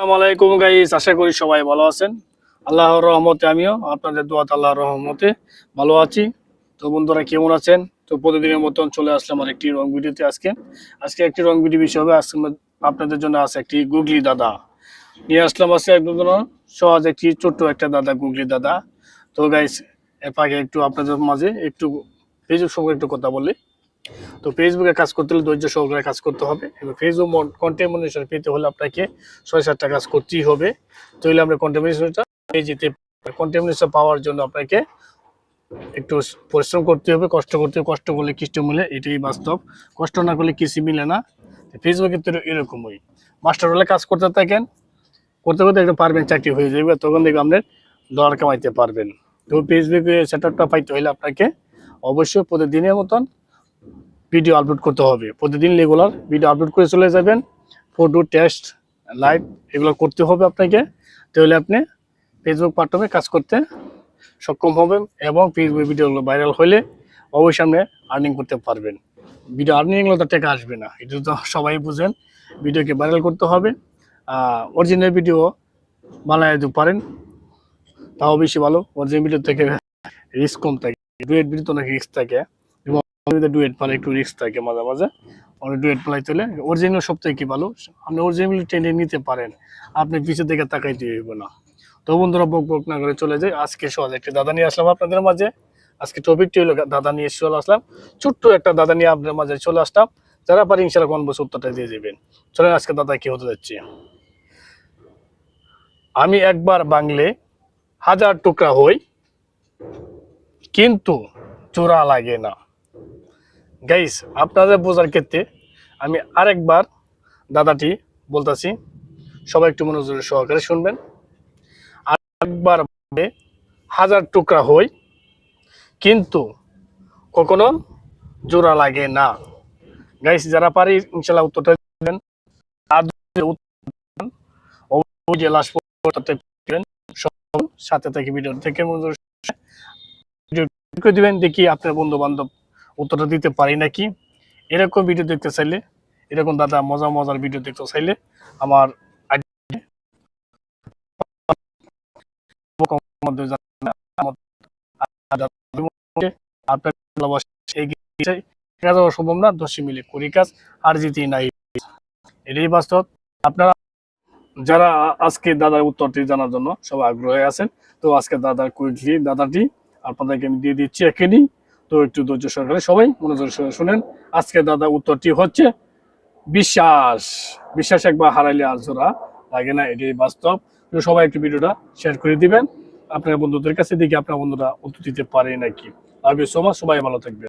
আলাইকুম গাইস আশা করি সবাই ভালো আছেন। আল্লাহর রহমতে আমিও, আপনাদের দোয়াত আল্লাহর রহমতে ভালো আছি। তো বন্ধুরা, কেমন আছেন? তো প্রতিদিনের মতন চলে আসলাম আর একটি রং ভিডিওতে আজকে। আজকে একটি রং ভিডিও বিষয় হবে, আজকে আপনাদের জন্য আছে একটি গুগলি দাদা। নিয়ে আসলাম আজকে একদম সহজ একটি ছোট্ট একটা দাদা, গুগলি দাদা। তো গাইস এর আগে একটু আপনাদের মাঝে একটু ফেসবুক সঙ্গে একটু কথা বলি। তো ফেসবুকে কাজ করতে হলে ধৈর্য সহকারে কাজ করতে হবে এবং ফেসবুক কন্টেমিনেশন পেতে হলে আপনাকে ছয় সাতটা কাজ করতেই হবে। তাহলে আমরা কন্টেমিনেশনটা পেয়ে যেতে কন্টেমিনেশন পাওয়ার জন্য আপনাকে একটু পরিশ্রম করতে হবে, কষ্ট করতে হবে। কষ্ট করলে কৃষ্ট মিলে, এটাই বাস্তব। কষ্ট না করলে কিছু মিলে না। ফেসবুকে তো এরকমই। মাস্টার হলে কাজ করতে থাকেন, করতে করতে একটু পারবেন, চাকরি হয়ে যাবে, তখন দেখবে আপনার ডলার কামাইতে পারবেন। তো ফেসবুকে সেটআপটা পাইতে হলে আপনাকে অবশ্যই প্রতিদিনের মতন ভিডিও আপলোড করতে হবে। প্রতিদিন রেগুলার ভিডিও আপলোড করে চলে যাবেন। ফটো টেস্ট লাইভ এগুলো করতে হবে আপনাকে। তাহলে আপনি ফেসবুক প্ল্যাটফর্মে কাজ করতে সক্ষম হবেন এবং ফেসবুক ভিডিওগুলো ভাইরাল হলে অবশ্যই আপনি আর্নিং করতে পারবেন। ভিডিও আর্নিংগুলো তো টাকা আসবে না। এটা তো সবাই বুঝেন। ভিডিওকে ভাইরাল করতে হবে। অরিজিনাল ভিডিও বানায় দিতে পারেন। তাও বেশি ভালো। অরিজিনাল ভিডিও থেকে রিস্ক কম থাকে। ডুয়েট ভিডিও তো অনেক রিস্ক থাকে। ডুয়েট মানে একটু রিস্ক থাকে মাঝে মাঝে। অনেক ডুয়েট অরিজিনাল ভালো? আপনি অরিজিনাল টেনে নিতে পারেন। আপনি পিছের না। তো বন্ধুরা, বক বক না করে চলে যাই। আজকে সহজ একটি দাদা নিয়ে আসলাম আপনাদের মাঝে। আজকে টপিকটি হলো দাদা নিয়ে চলে আসলাম। ছোট্ট একটা দাদা নিয়ে আপনাদের মাঝে চলে আসলাম। যারা পারি ইনশাল্লাহ কোন বছর উত্তরটা দিয়ে দেবেন। চলেন, আজকে দাদা কি হতে যাচ্ছে? আমি একবার বাংলে হাজার টুকরা হই, কিন্তু চোরা লাগে না। গাইস আপনাদের বোঝার ক্ষেত্রে আমি আরেকবার দাদাটি বলতাছি, সবাই একটু মনোযোগ সহকারে শুনবেন। আরেকবার হাজার টুকরা হই, কিন্তু কখনো জোড়া লাগে না। গাইস যারা পারি, ইনশাল্লাহ উত্তরটা দেবেন। সাথে থেকে ভিডিও থেকে মনোযোগ দিবেন। দেখি আপনার বন্ধু বান্ধব উত্তরটা দিতে পারি নাকি? এরকম ভিডিও দেখতে চাইলে, এরকম দাদা মজা মজার ভিডিও দেখতে চাইলে আমার আপনার ভালোবাসা সম্ভব না দশী মিলে করি কাজ আর জিতি নাই এটাই বাস্তব। আপনারা যারা আজকে দাদার উত্তরটি জানার জন্য সবাই আগ্রহী আছেন, তো আজকে দাদার কুইকলি দাদাটি আপনাদেরকে আমি দিয়ে দিচ্ছি এখনই। তো একটু ধৈর্য সহকারে সবাই মনোযোগ শুনেন। আজকে দাদা উত্তরটি হচ্ছে, বিশ্বাস। বিশ্বাস একবার হারাইলে আর লাগে না এটি বাস্তব। সবাই একটু ভিডিওটা শেয়ার করে দিবেন। আপনার বন্ধুদের কাছে দেখি আপনার বন্ধুরা উত্তর দিতে পারে নাকি। আমি সমাজ সবাই ভালো থাকবে